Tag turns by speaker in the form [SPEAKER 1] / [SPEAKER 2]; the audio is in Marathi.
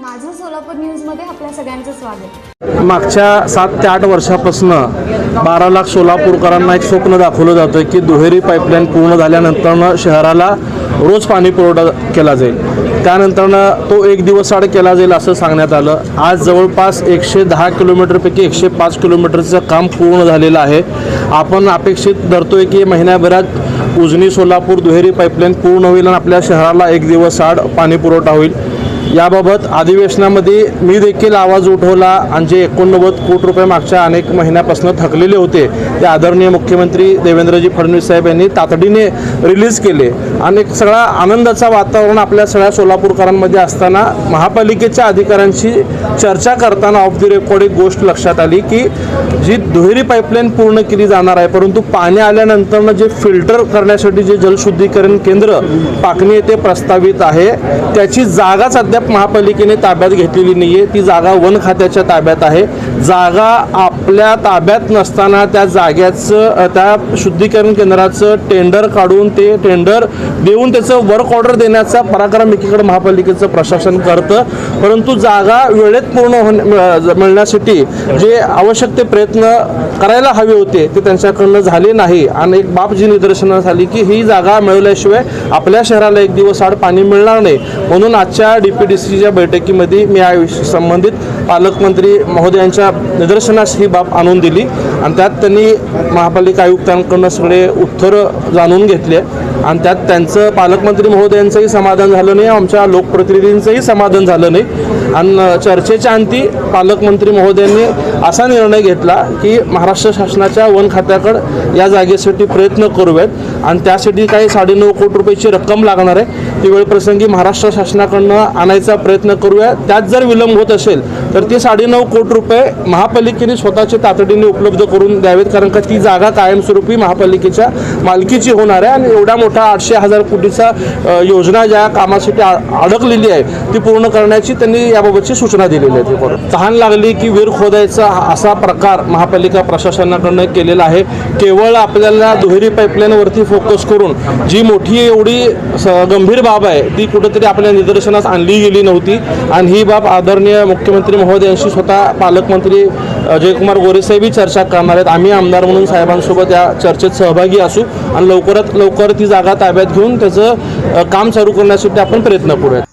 [SPEAKER 1] माझं सोलापूर न्यूजमध्ये आपल्या सगळ्यांचं स्वागत.
[SPEAKER 2] मागच्या सात ते आठ वर्षापासून बारा लाख सोलापूरकरांना एक स्वप्न दाखवलं जातं की दुहेरी पाईपलाईन पूर्ण झाल्यानंतरनं शहराला रोज पाणी पुरवठा केला जाईल. त्यानंतरनं तो एक दिवस आड केला जाईल असं सांगण्यात आलं. आज जवळपास एकशे दहा किलोमीटरपैकी एकशे पाच किलोमीटरचं काम पूर्ण झालेलं आहे. आपण अपेक्षित धरतोय की महिन्याभरात उजनी सोलापूर दुहेरी पाईपलाईन पूर्ण होईल आणि आपल्या शहराला एक दिवस आड पाणी पुरवठा होईल. याबाबत अधिवेशनामध्ये मी देखील आवाज उठवला आणि जे एकोणनव्वद कोटी रुपये मागच्या अनेक महिन्यापासून थकलेले होते ते आदरणीय मुख्यमंत्री देवेंद्रजी फडणवीस साहेब यांनी तातडीने रिलीज केले. आणि एक सगळा आनंदाचा वातावरण आपल्या सगळ्या सोलापूरकरांमध्ये असताना महापालिकेच्या अधिकाऱ्यांशी चर्चा करताना ऑफ द रेकॉर्ड एक गोष्ट लक्षात आली की जी दुहेरी पाईपलाईन पूर्ण केली जाणार आहे परंतु पाणी आल्यानंतरनं जे फिल्टर करण्यासाठी जे जलशुद्धीकरण केंद्र पाकणी येथे प्रस्तावित आहे त्याची जागाच अद्याप महापालिकेने ताब्यात घेतलेली नाही आहे ती जागा वन खात्याच्या ताब्यात आहे. जागा आपल्या ताब्यात नसताना त्या जाग्याचं त्या शुद्धीकरण केंद्राचं टेंडर काढून ते टेंडर देऊन त्याचं वर्क ऑर्डर देण्याचा पराक्रम एकीकडे महापालिकेचं प्रशासन करतं. परंतु जागा वेळेत पूर्ण होण्या मिळ- मिळण्यासाठी जे आवश्यक ते प्रयत्न करायला हवे होते ते त्यांच्याकडनं झाले नाही. आणि एक बाब जी निदर्शनास आली की ही जागा मिळवल्याशिवाय आपल्या शहराला एक दिवस आड पाणी मिळणार नाही. म्हणून आजच्या डी पी डी सीच्या बैठकीमध्ये मी या संबंधित पालकमंत्री महोदयांच्या निदर्शनास ही बाब आणून दिली. आणि त्यात त्यांनी महापालिका आयुक्तांकडनं सगळे उत्तरं जाणून घेतले. आणि त्यात त्यांचं पालकमंत्री महोदयांचंही समाधान झालं नाही आमच्या लोकप्रतिनिधींचंही समाधान झालं नाही. आणि चर्चेच्या अंती पालकमंत्री महोदयांनी असा निर्णय घेतला की महाराष्ट्र शासनाच्या वन खात्याकडं या जागेसाठी प्रयत्न करूयात. आणि त्यासाठी काही साडेनऊ कोटी रुपयाची रक्कम लागणार आहे. ती वेळप्रसंगी महाराष्ट्र शासनाकडनं आणायचा प्रयत्न करूया त्यात जर विलंब होत असेल तर ती साडेनऊ कोटी रुपये महापालिकेने स्वतःचे तातडीने उपलब्ध करून द्यावेत. कारण का ती जागा कायमस्वरूपी महापालिकेच्या मालकीची होणार आहे. आणि एवढा मोठा आठशे हजार कोटीचा योजना ज्या कामासाठी आ- अडकलेली आहे ती पूर्ण करण्याची त्यांनी याबाबतची सूचना दिलेली आहे ते तहान लागली की विहीर खोदायचा हा- असा प्रकार महापालिका प्रशासनाकडनं केलेला आहे. केवळ आपल्याला दुहेरी पाईपलाईनवरती फोकस करून जी मोठी एवढी स- गंभीर बाब आहे ती कुठेतरी आपल्या निदर्शनास आणली गेली नव्हती. आणि ही बाब आदरणीय मुख्यमंत्री महोदयांशी स्वतः पालकमंत्री अजयकुमार जयकुमार गोरेसाहेबही चर्चा करणार आहेत. आम्ही आमदार म्हणून साहेबांसोबत या चर्चेत सहभागी असू आणि लवकरात लवकर ती जागा ताब्यात घेऊन त्याचं काम चालू करण्यासाठी आपण प्रयत्न करूयात.